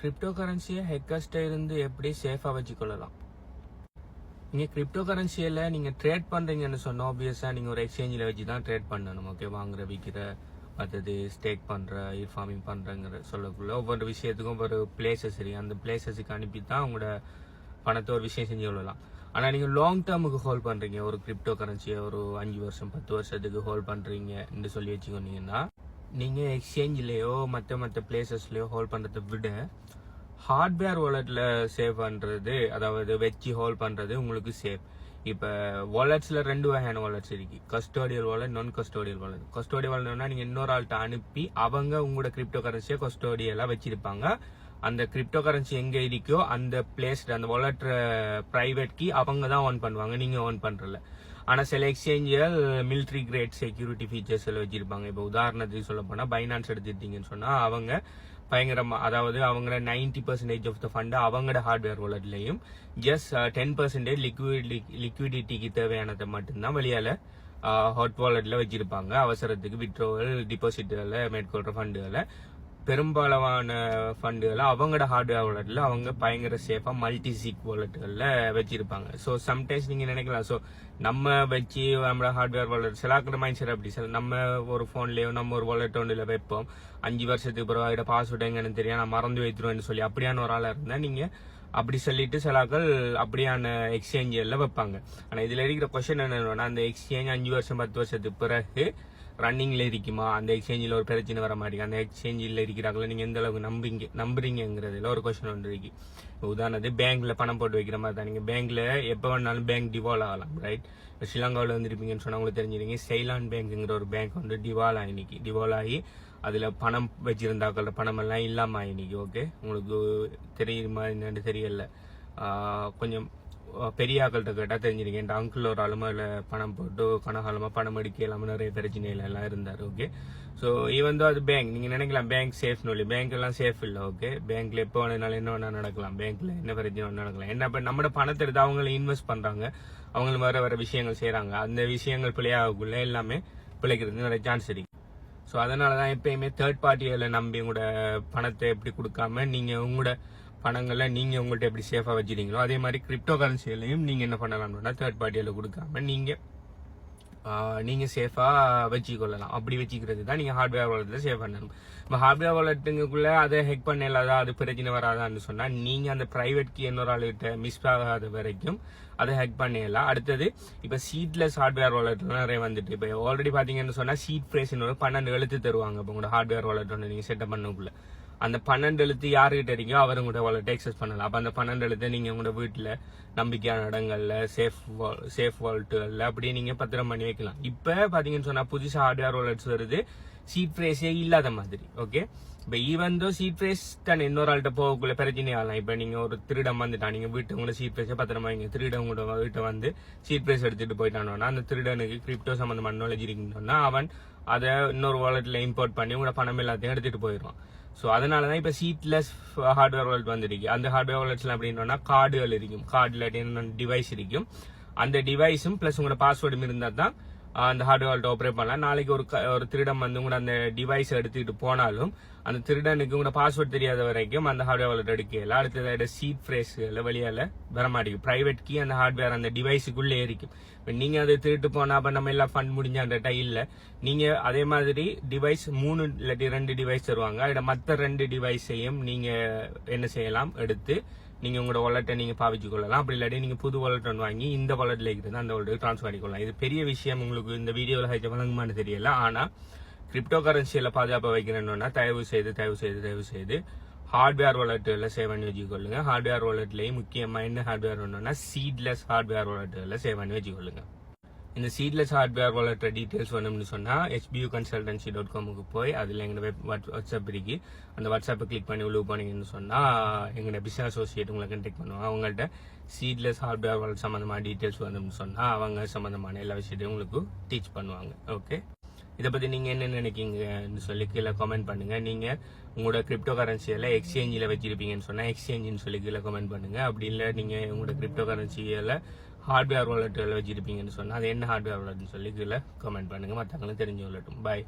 Crypto கரன்சியை ஹெக்கர்ஸ்ட இருந்து எப்படி சேஃபா வச்சுக்கொள்ளலாம்? நீங்க கிரிப்டோ கரன்சியில நீங்க ட்ரேட் பண்றீங்கன்னு சொன்னோம் ஆப்வியஸா நீங்க ஒரு எக்ஸ்சேஞ்சில் வச்சு தான் ட்ரேட் பண்ணணும். ஓகே வாங்குற விற்கிற மற்றது ஸ்டேக் பண்ற இஃபார்மிங் பண்றங்கிற சொல்லக்குள்ள ஒவ்வொரு விஷயத்துக்கும் ஒரு பிளேசஸ் இருக்கு. அந்த பிளேசஸுக்கு அனுப்பி தான் உங்களோட பணத்தை ஒரு விஷயம் செஞ்சு கொள்ளலாம். ஆனா நீங்க லாங் டேர்முக்கு ஹோல்ட் பண்றீங்க. ஒரு கிரிப்டோ கரன்சியை ஒரு அஞ்சு வருஷம் பத்து வருஷத்துக்கு ஹோல்ட் பண்ணுறீங்கன்னு சொல்லி வச்சுக்கோனீங்கன்னா நீங்கள் எக்ஸ்சேஞ்சிலேயோ மற்ற மற்ற பிளேசஸ்லேயோ ஹோல்ட் பண்ணுறதை விட ஹார்ட்வேர் வாலெட்டில் சேவ் பண்ணுறது அதாவது வச்சு ஹோல்ட் பண்ணுறது உங்களுக்கு சேஃப் இப்போ வாலெட்ஸில் ரெண்டு வகையான வாலெட்ஸ் இருக்குது custodial wallet non custodial wallet custodial வாலெட்னா நீங்கள் இன்னொரு ஆள்கிட்ட அனுப்பி அவங்க உங்களோட கிரிப்டோ கரன்சியை கஸ்டோடியலாக வச்சிருப்பாங்க. அந்த கிரிப்டோ கரன்சி எங்கே இருக்கோ அந்த பிளேஸ்ல அந்த வாலெட் ப்ரைவேட் கீ அவங்க தான் ஓன் பண்ணுவாங்க. நீங்கள் ஓன் பண்ணுறல ஆனால் சில எக்ஸ்சேஞ்சில் மிலிட்ரி கிரேட் செக்யூரிட்டி ஃபீச்சர்ஸ் எல்லாம் வச்சிருப்பாங்க. இப்போ உதாரணத்துக்கு சொல்ல போனால் பைனான்ஸ் எடுத்துட்டீங்கன்னு சொன்னால் அவங்க பயங்கரமாக அதாவது அவங்க ninety percentage of the fund அவங்களோட ஹார்ட்வேர் வாலட்லையும் ஜஸ்ட் டென் பர்சன்டேஜ் லிக்விட் லிக்விடிட்டிக்கு தேவையானதை மட்டும்தான் வெளியால் ஹாட் வாலெட்டில் வச்சிருப்பாங்க. அவசரத்துக்கு விட்ரோவல் டிபாசிட்களை மேற்கொள்கிற ஃபண்டுகளை பெரும்பாலான ஃபண்டுகளை அவங்களோட ஹார்ட்வேர் வாலெட்டில் அவங்க பயங்கர சேஃபாக மல்டி சீக் வாலெட்டுகளில் வச்சிருப்பாங்க. ஸோ சம்டைம்ஸ் நீங்கள் நினைக்கலாம். ஸோ நம்ம வச்சு நம்மளோட ஹார்ட்வேர் வாலெட் சிலாக்கிற மைண்ட் செட் அப்படி. சில நம்ம ஒரு ஃபோன்லேயோ நம்ம ஒரு வாலெட் ஒன்றில் வைப்போம். அஞ்சு வருஷத்துக்கு பிறகு அதோட பாஸ்வேர்டு எங்கன்னு தெரியும் நான் மறந்து வைத்துருவேன்னு சொல்லி அப்படியான ஒரு ஆளாக இருந்தால் நீங்கள் அப்படி சொல்லிட்டு சிலாக்கள் அப்படியான எக்ஸ்சேஞ்சில் வைப்பாங்க. ஆனால் இதில் இருக்கிற கொஷின் என்னன்னா அந்த எக்ஸ்சேஞ்ச் அஞ்சு வருஷம் பத்து வருஷத்துக்கு பிறகு ரன்னிங்கில் இருக்குமா? அந்த எக்ஸ்சேஞ்சில் ஒரு பிரச்சனை வர மாட்டேங்குது. அந்த எக்ஸ்சேஞ்சில் இருக்கிறாங்களோ? நீங்கள் எந்த அளவுக்கு நம்புங்க நம்புறீங்கிறதுல ஒரு கொஸ்டின் ஒன்று இருக்கு. உதாரணத்துக்கு பேங்க்கில் பணம் போட்டு வைக்கிற மாதிரி தான். நீங்கள் பேங்க்கில் எப்போ வேணாலும் பேங்க் டிவால் ஆகலாம் ரைட் இப்போ ஸ்ரீலங்காவில் வந்துருப்பீங்கன்னு சொன்னால் உங்களுக்கு தெரிஞ்சிருங்க சைலான் பேங்க்குங்கிற ஒரு பேங்க் வந்து டிவால் ஆகினிக்கு டிவால் ஆகி அதில் பணம் வச்சிருந்தாக்கள் பணம் எல்லாம் இல்லாமல் ஆகினிக்கு ஓகே உங்களுக்கு தெரியுமா என்னென்னு தெரியல. கொஞ்சம் பெரிய ஆக்கள்கிட்ட தெரிஞ்சிருங்க. என் அங்கிள் ஒரு அலுமையில் பணம் போட்டு கனகாலமாக பணம் அடிக்க இல்லாமல் நிறைய பிரச்சனைகள் எல்லாம் இருந்தார் ஓகே ஸோ ஈவன் அது பேங்க் நீங்கள் நினைக்கலாம் பேங்க் சேஃப்னு சொல்லி பேங்க் எல்லாம் சேஃப் இல்லை ஓகே பேங்க்ல எப்போ வேணாலும் என்ன வேணா நடக்கலாம். பேங்க்ல என்ன பிரச்சனை வேணா நடக்கலாம். என்ன இப்போ நம்மட பணத்தை எடுத்து அவங்கள இன்வெஸ்ட் பண்ணுறாங்க அவங்களும் வர வர விஷயங்கள் செய்கிறாங்க அந்த விஷயங்கள் பிள்ளையாகக்குள்ளே எல்லாமே பிழைக்கிறதுக்கு நிறைய சான்ஸ் இருக்கு. ஸோ அதனால தான் எப்பயுமே தேர்ட் பார்ட்டிகளை நம்பி உங்களோட பணத்தை எப்படி கொடுக்காம நீங்கள் உங்களோட பணங்களை நீங்கள் உங்கள்ட்ட எப்படி சேஃபாக வச்சுருக்கீங்களோ அதே மாதிரி கிரிப்டோ கரன்சிலையும் நீங்கள் என்ன பண்ணலாம்னா தேர்ட் பார்ட்டியில கொடுக்காம நீங்கள் நீங்கள் சேஃபாக வச்சுக்கொள்ளலாம். அப்படி வச்சுக்கிறது தான் நீங்கள் ஹார்ட்வேர் வாலெட்டில் சேவ் பண்ணணும். இப்போ ஹார்ட்வேர் வாலெட்டுக்குள்ள அதை ஹெக் பண்ண இல்லாதா அது பிரச்சனை வராதான்னு சொன்னால் நீங்கள் அந்த ப்ரைவேட் கீ இன்னொரு ஆளுகிட்ட மிஸ் ஆகாத வரைக்கும் அதை ஹேக் பண்ணிடலாம் அடுத்தது இப்போ சீட்லெஸ் ஹார்ட்வேர் வாலெட் நிறைய வந்துட்டு இப்போ ஆல்ரெடி பார்த்தீங்கன்னு சொன்னால் சீட் ப்ரைஸ்னு ஒரு பன்னெண்டு எழுத்து தருவாங்க. இப்போ உங்களோட ஹார்ட்வேர் வாலெட் ஒன்று நீங்கள் செட்டப் பண்ணக்குள்ள. அந்த பன்னெண்டு எழுத்து யாருகிட்ட இருக்கோ அவர் உங்களோட வாலெட் எக்ஸஸ் பண்ணலாம். அப்ப அந்த பன்னெண்டு எழுத்தை நீங்க உங்களோட வீட்டுல நம்பிக்கையான இடங்களில் சேஃப் சேஃப் வால்ட்டுகளில் அப்படியே நீங்க பத்திரம் பண்ணி வைக்கலாம். இப்ப பாத்தீங்கன்னு சொன்னா புதுசா ஹார்ட்வேர் வாலெட்ஸ் வருது. சீட் ப்ரைஸே இல்லாத மாதிரி ஓகே இப்போ ஈவன் தோ சீட் ப்ரைஸ் தான் இன்னொரு ஆள்கிட்ட போகக்குள்ள பிரச்சனை ஆகலாம். இப்போ நீங்கள் ஒரு திருடம் வந்துட்டான் நீங்கள் வீட்டு உங்களோட சீட் பிரைஸை பத்திரமா வைங்க. திருடம் கூட வீட்டை வந்து சீட் ப்ரைஸ் எடுத்துகிட்டு போயிட்டானோன்னா அந்த திருடனுக்கு கிரிப்டோ சம்மந்தமான நாலேஜ் இருக்குன்னா அவன் அதை இன்னொரு வாலெட்டில் இம்போர்ட் பண்ணி உங்களோட பணம் எல்லாத்தையும் எடுத்துகிட்டு போயிடுவான். ஸோ அதனால தான் இப்போ சீட்லெஸ் ஹார்ட்வேர் வாலெட் வந்துருக்கு. அந்த ஹார்ட்வேர் வாலெட்ஸ்லாம் அப்படின்னா கார்டுகள் இருக்கும். கார்டில் டிவைஸ் இருக்கும். அந்த டிவைஸும் ப்ளஸ் உங்களோட பாஸ்வேர்டும் இருந்தால் தான் அந்த ஹார்ட்வேர் ஆப்ரேட் பண்ணலாம் நாளைக்கு ஒரு க- ஒரு திருடம் வந்து உங்களோட அந்த டிவைஸ் எடுத்துக்கிட்டு போனாலும் அந்த திருடனுக்கு உங்களோட பாஸ்வேர்ட் தெரியாத வரைக்கும் அந்த ஹார்ட்வேர் வாலெட் எடுக்கல. அடுத்தது சீட் ஃப்ரேஸ்ல வெளியால வரமாட்டேங்குது பிரைவேட் கீ அந்த ஹார்ட்வேர் அந்த டிவைஸுக்குள்ளே இருக்கும் இப்போ நீங்கள் அதை திருட்டு போனால் அப்போ நம்ம எல்லாம் ஃபண்ட் முடிஞ்ச அந்த டைலில் நீங்கள் அதே மாதிரி டிவைஸ் மூணு இல்லாட்டி ரெண்டு டிவைஸ் தருவாங்க. அதில் மற்ற ரெண்டு டிவைஸையும் நீங்கள் என்ன செய்யலாம்? எடுத்து நீங்கள் உங்களோட வாலெட்டை நீங்கள் பாவிச்சு கொள்ளலாம். அப்படி இல்லாட்டி நீங்கள் புது வாலெட் ஒன்று வாங்கி இந்த வாலெட்டில் இருக்கிறது அந்த வாலெட்டுக்கு ட்ரான்ஸ்ஃபர் பண்ணிக்கொள்ளலாம் இது பெரிய விஷயம். உங்களுக்கு இந்த வீடியோவில் ஹைச்ச வழங்குமான்னு தெரியல. ஆனால் கிரிப்டோ கரன்சியில் பாதுகாப்பாக வைக்கணும்னா தயவு செய்து தயவு செய்து தயவு செய்து ஹார்ட்வேர் வாலெட்டுகளில் சேவ் பண்ணி வச்சுக்கொள்ளுங்க. ஹார்ட்வேர் வாலெட்லேயும் முக்கியமாக என்ன ஹார்ட்வேர் ஒன்றுனா சீட்லெஸ் ஹார்ட்வேர் வாலெட்டுகளில் சேவ் பண்ணி வச்சுக்கொள்ளுங்க. இந்த சீட்லெஸ் ஹார்ட்வேர் வாலெட் டீட்டெயில்ஸ் வேணும்னு சொன்னால் ஹெச்பியூ கன்சல்டன்சி டாட் காமுக்கு போய் அதில் எங்களோட வெப் வாட்ஸ்அப் இருக்கு. அந்த வாட்ஸ்அப்பை கிளிக் பண்ணி உள்ள போனீங்கன்னு சொன்னால் எங்களோட பிசினஸ் அசோசியேட் உங்களை கண்டெக்ட் பண்ணுவாங்க. அவங்கள்ட்ட சீட்லெஸ் ஹார்ட்வேர் வளர்ச்சி சம்மந்தமான டீட்டெயில்ஸ் வேணும்னு சொன்னால் அவங்க சம்மந்தமான எல்லா விஷயத்தையும் உங்களுக்கு டீச் பண்ணுவாங்க. ஓகே இதை பத்தி நீங்க என்ன நினைக்கீங்கன்னு சொல்லி கீழே கமெண்ட் பண்ணுங்க. நீங்க உங்களோட கிரிப்டோ கரன்சியில் எக்ஸ்சேஞ்சில் வச்சிருப்பீங்கன்னு சொன்னா எக்ஸ்சேஞ்சுன்னு சொல்லி கீழே கமெண்ட் பண்ணுங்க. அப்படி இல்லை நீங்க உங்களோட கிரிப்டோ கரன்சியில ஹார்ட்வேர் வாலெட்டுகள் வச்சிருப்பீங்கன்னு சொன்னா அது என்ன ஹார்ட்வேர் வாலெட்னு சொல்லி கீழே கமெண்ட் பண்ணுங்க. மற்றவங்களும் தெரிஞ்சு கொள்ளட்டும் பாய்